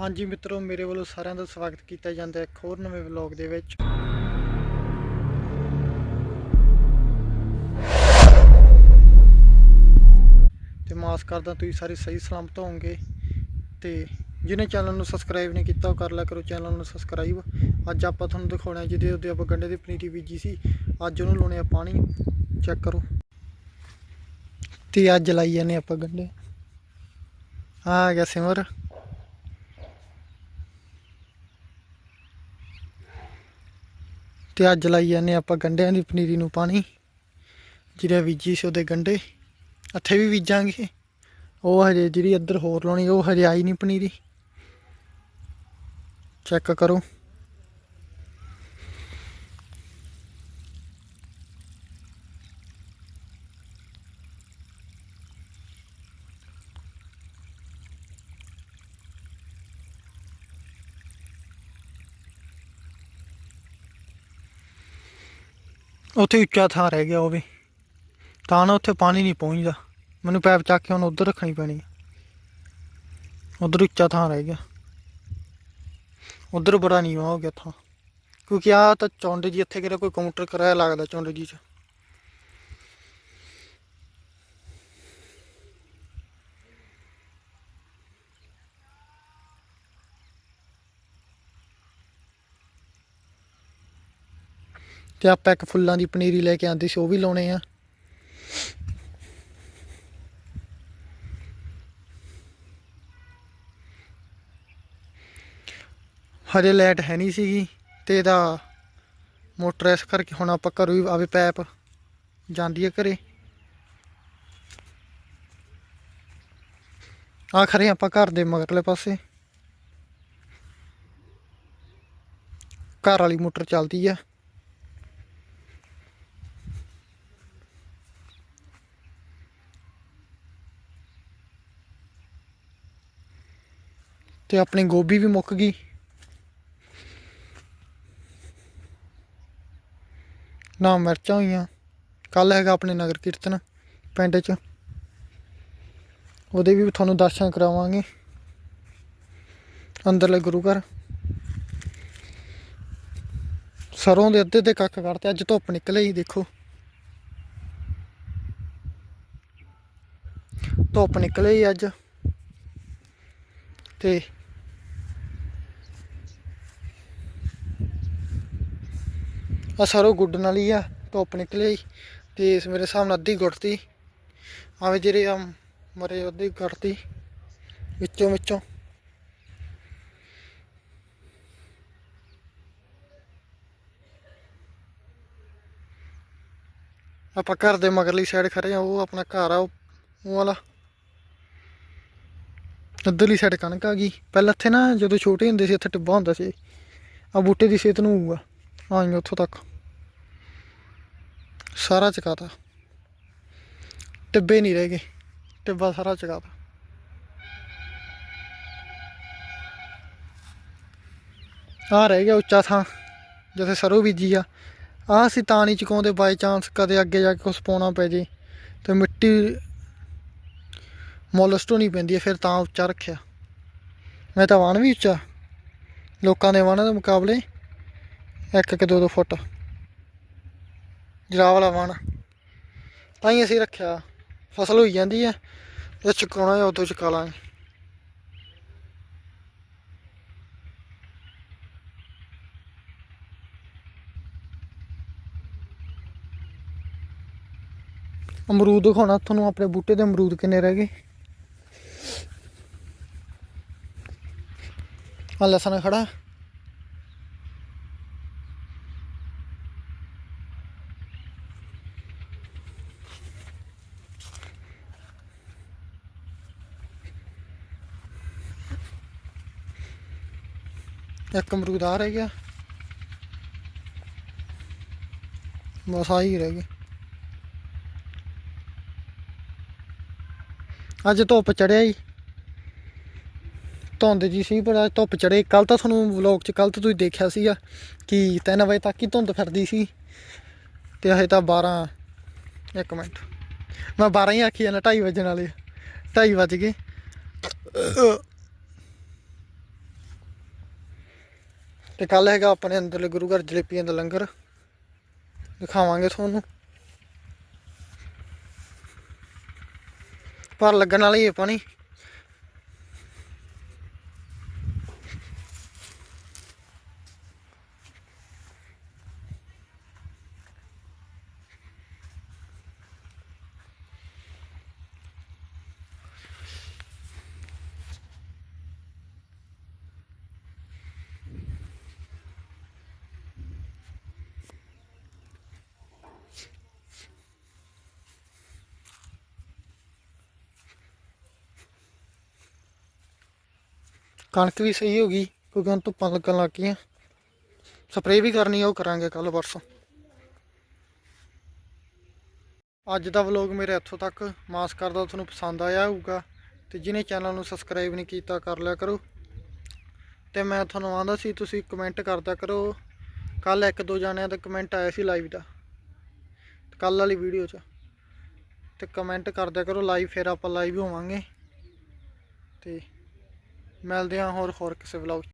ਹਾਂਜੀ ਮਿੱਤਰੋ, ਮੇਰੇ ਵੱਲੋਂ ਸਾਰਿਆਂ ਦਾ ਸਵਾਗਤ ਕੀਤਾ ਜਾਂਦਾ ਹੈ ਇੱਕ ਹੋਰ ਨਵੇਂ ਵਲੌਗ ਦੇ ਵਿੱਚ। ਤੇ ਮਾਸ ਕਰਦਾ, ਤੁਸੀਂ ਸਾਰੇ ਸਹੀ ਸਲਾਮਤ ਹੋਵੋਗੇ। ਤੇ ਜਿਹਨੇ ਚੈਨਲ ਨੂੰ ਸਬਸਕ੍ਰਾਈਬ ਨਹੀਂ ਕੀਤਾ, ਉਹ ਕਰ ਲਿਆ ਕਰੋ ਚੈਨਲ ਨੂੰ ਸਬਸਕ੍ਰਾਈਬ। ਅੱਜ ਆਪਾਂ ਤੁਹਾਨੂੰ ਦਿਖਾਉਣਾ ਹੈ ਜਿਹਦੇ ਉੱਤੇ ਆਪਾਂ ਗੰਡੇ ਦੀ ਪਨੀਰੀ ਬੀਜੀ ਸੀ। ਅੱਜ ਉਹਨੂੰ ਲਾਉਣੇ ਆ ਪਾਣੀ। ਚੈੱਕ ਕਰੋ। ਤੇ ਅੱਜ ਲਾਈ ਜਾਂਦੇ ਆਪਾਂ ਗੰਡੇ। ਆ ਗਿਆ ਸਿਮਰ। ਤੇ ਅੱਜ ਲਾਈ ਜਾਂਦੇ ਆਪਾਂ ਗੰਢਿਆਂ ਦੀ ਪਨੀਰੀ ਨੂੰ ਪਾਣੀ, ਜਿਹੜਾ ਬੀਜੀ ਸੀ ਉਹਦੇ ਗੰਢੇ ਇੱਥੇ ਵੀ ਬੀਜਾਂਗੇ। ਉਹ ਹਜੇ ਜਿਹੜੀ ਇੱਧਰ ਹੋਰ ਲਾਉਣੀ, ਉਹ ਹਜੇ ਆਈ ਨਹੀਂ ਪਨੀਰੀ। ਚੈੱਕ ਕਰੋ। ਉੱਥੇ ਉੱਚਾ ਥਾਂ ਰਹਿ ਗਿਆ ਉਹ ਵੀ। ਤਾਂ ਨਾ ਉੱਥੇ ਪਾਣੀ ਨਹੀਂ ਪਹੁੰਚਦਾ। ਮੈਨੂੰ ਪੈਪ ਚੱਕ ਕੇ ਹੁਣ ਉਧਰ ਰੱਖਣੀ ਪੈਣੀ ਉਧਰ ਉੱਚਾ ਥਾਂ ਰਹਿ ਗਿਆ। ਉਧਰ ਬੜਾ ਨੀਵਾਂ ਹੋ ਗਿਆ ਥਾਂ। ਕਿਉਂਕਿ ਆ ਤਾਂ ਚੌਂਡ ਜੀ, ਇੱਥੇ ਕਿਹੜਾ ਕੋਈ ਕਾਊਂਟਰ ਕਰਾਇਆ ਲੱਗਦਾ ਚੌਂਡ ਜੀ ਚ। ਤੇ ਆਪਾਂ ਇੱਕ ਫੁੱਲਾਂ ਦੀ ਪਨੀਰੀ ਲੈ ਕੇ ਆਂਦੀ ਸੀ, ਉਹ ਵੀ ਲਾਉਣੇ ਆ। ਹਜੇ ਲਾਈਟ ਹੈ ਨਹੀਂ ਸੀਗੀ ਤੇ ਇਹਦਾ ਮੋਟਰ ਇਸ ਕਰਕੇ ਹੁਣ ਆਪਾਂ ਘਰੋਂ ਹੀ ਆਵੇ ਪੈਪ ਜਾਂਦੀ ਹੈ ਘਰੇ। ਆ ਖਰੇ ਆਪਾਂ ਘਰ ਦੇ ਮਗਰਲੇ ਪਾਸੇ। ਘਰ ਵਾਲੀ ਮੋਟਰ ਚੱਲਦੀ ਆ। ਤੇ ਆਪਣੀ ਗੋਭੀ ਵੀ ਮੁੱਕ ਗਈ। ਨਾ ਮਿਰਚਾਂ ਹੋਈਆਂ। ਕੱਲ ਹੈਗਾ ਆਪਣੇ ਨਗਰ ਕੀਰਤਨ ਪਿੰਡ 'ਚ। ਉਹਦੇ ਵੀ ਤੁਹਾਨੂੰ ਦਰਸ਼ਨ ਕਰਾਵਾਂਗੇ। ਅੰਦਰਲੇ ਗੁਰੂ ਘਰ। ਸਰੋਂ ਦੇ ਅੱਧੇ ਤੇ ਕੱਖ ਕੱਢਤੇ, ਅੱਜ ਧੁੱਪ ਨਿਕਲੇ ਹੀ ਦੇਖੋ। ਧੁੱਪ ਨਿਕਲੇ ਹੀ ਅੱਜ। ਤੇ ਆ ਸਰੋਂ ਗੁੱਡਣ ਵਾਲੀ ਆ, ਧੁੱਪ ਨਿਕਲੇ ਤੇ ਇਸ ਮੇਰੇ ਹਿਸਾਬ ਨਾਲ ਅੱਧੀ ਗੁੱਟਤੀ ਆਵੇ ਜਿਹੜੇ ਆ ਮਰੇ ਅੱਧੀ ਗੁੱਟਤੀ ਵਿੱਚੋਂ ਵਿੱਚੋਂ। ਆਪਾਂ ਘਰ ਦੇ ਮਗਰਲੀ ਸਾਈਡ ਖੜੇ ਆ, ਉਹ ਆਪਣਾ ਘਰ ਆ, ਉਹ ਉਹ ਵਾਲਾ। ਇੱਧਰਲੀ ਸਾਈਡ ਕਣਕ ਆ ਗਈ। ਪਹਿਲਾਂ ਇੱਥੇ ਨਾ ਜਦੋਂ ਛੋਟੇ ਹੁੰਦੇ ਸੀ, ਇੱਥੇ ਟਿੱਬਾ ਹੁੰਦਾ ਸੀ। ਆ ਬੂਟੇ ਦੀ ਸਿਹਤ ਨੂੰ ਹੋਊਗਾ। ਆਈ ਉੱਥੋਂ ਤੱਕ ਸਾਰਾ ਚਕਾਤਾ ਟਿੱਬੇ ਨਹੀਂ ਰਹਿ ਗਏ ਟਿੱਬਾ ਸਾਰਾ ਚਕਾਤਾ ਆ ਰਹਿ ਗਿਆ ਉੱਚਾ ਥਾਂ ਜਿੱਥੇ ਸਰੋਂ ਬੀਜੀ ਆ ਆ ਅਸੀਂ ਤਾਂ ਨਹੀਂ ਚੁਕਾਉਂਦੇ ਬਾਈ ਚਾਂਸ ਕਦੇ ਅੱਗੇ ਜਾ ਕੇ ਕੁਛ ਪਾਉਣਾ ਪੈ ਜੇ ਤੇ ਮਿੱਟੀ ਮੋਲਸਟ ਹੋਣੀ ਪੈਂਦੀ ਹੈ ਫਿਰ ਤਾਂ ਉੱਚਾ ਰੱਖਿਆ ਮੈਂ ਤਾਂ ਵਾਣ ਵੀ ਉੱਚਾ ਲੋਕਾਂ ਦੇ ਵਾਣਾਂ ਦੇ ਮੁਕਾਬਲੇ ਇੱਕ ਕਿ ਦੋ ਦੋ ਫੁੱਟ। ਜਰਾ ਵਾਲਾ ਵਾਣ ਤਾਂ ਹੀ ਅਸੀਂ ਰੱਖਿਆ। ਫਸਲ ਹੋਈ ਜਾਂਦੀ ਹੈ। ਜੇ ਚੁਕਾਉਣਾ ਹੈ, ਉਦੋਂ ਚੁਕਾ ਲਾਂਗੇ। ਅਮਰੂਦ ਦਿਖਾਉਣਾ, ਤੁਹਾਨੂੰ ਆਪਣੇ ਬੂਟੇ ਦੇ ਅਮਰੂਦ ਕਿੰਨੇ ਰਹਿ ਗਏ। ਆ ਲਸਣ ਖੜਾ। ਇੱਕ ਅਮਰੂਦ ਆ ਰਹਿ ਗਿਆ ਬਸ ਆ ਹੀ ਰਹਿ ਗਿਆ ਅੱਜ ਧੁੱਪ ਚੜਿਆ ਜੀ। ਧੁੰਦ ਜੀ ਸੀ, ਪਰ ਅੱਜ ਧੁੱਪ ਚੜੇ ਕੱਲ ਤਾਂ ਤੁਹਾਨੂੰ ਵਲੌਗ 'ਚ ਕੱਲ ਤਾਂ ਤੁਸੀਂ ਦੇਖਿਆ ਸੀਗਾ ਕਿ 3 ਵਜੇ ਤੱਕ ਹੀ ਧੁੰਦ ਫਿਰਦੀ ਸੀ। ਤੇ ਹਜੇ ਤਾਂ 12 ਇੱਕ ਮਿੰਟ। ਮੈਂ 12 ਹੀ ਆਖੀ ਜਾਂਦਾ 2:30 ਵਜਣ ਵਾਲੇ 2:30 ਵੱਜ ਗਏ। ਤੇ ਕੱਲ ਹੈਗਾ ਆਪਣੇ ਅੰਦਰਲੇ ਗੁਰੂ ਘਰ ਜਲੇਬੀਆਂ ਦਾ ਲੰਗਰ। ਦਿਖਾਵਾਂਗੇ ਤੁਹਾਨੂੰ। ਪਰ ਲੱਗਣ ਵਾਲੀ ਹੈ ਪਾਣੀ। ਕਣਕ ਵੀ ਸਹੀ ਹੋ ਗਈ, ਕਿਉਂਕਿ ਹੁਣ ਧੁੱਪਾਂ ਲੱਗਣ ਲੱਗ ਗਈਆਂ। ਸਪਰੇਅ ਵੀ ਕਰਨੀ ਆ, ਉਹ ਕਰਾਂਗੇ ਕੱਲ ਪਰਸੋਂ। ਅੱਜ ਦਾ ਵਲੌਗ ਮੇਰੇ ਇੱਥੋਂ ਤੱਕ। ਮਾਸ ਕਰਦਾ ਤੁਹਾਨੂੰ ਪਸੰਦ ਆਇਆ ਹੋਊਗਾ। ਤੇ ਜਿਹਨੇ ਚੈਨਲ ਨੂੰ ਸਬਸਕ੍ਰਾਈਬ ਨਹੀਂ ਕੀਤਾ, ਕਰ ਲਿਆ ਕਰੋ। ਤੇ ਮੈਂ ਤੁਹਾਨੂੰ ਆਂਦਾ ਸੀ, ਤੁਸੀਂ ਕਮੈਂਟ ਕਰਦਾ ਕਰੋ। ਕੱਲ ਇੱਕ ਦੋ ਜਾਣਿਆਂ ਦਾ ਕਮੈਂਟ ਆਇਆ ਸੀ ਲਾਈਵ ਦਾ। ਕੱਲ ਵਾਲੀ ਵੀਡੀਓ 'ਚ। ਤੇ ਕਮੈਂਟ ਕਰਦਿਆ ਕਰੋ ਲਾਈਵ ਫਿਰ ਆਪਾਂ ਲਾਈਵ ਹੋਵਾਂਗੇ। ਤੇ ਮਿਲਦੇ ਹਾਂ ਹੋਰ ਹੋਰ ਕਿਸੇ ਵਲੌਗ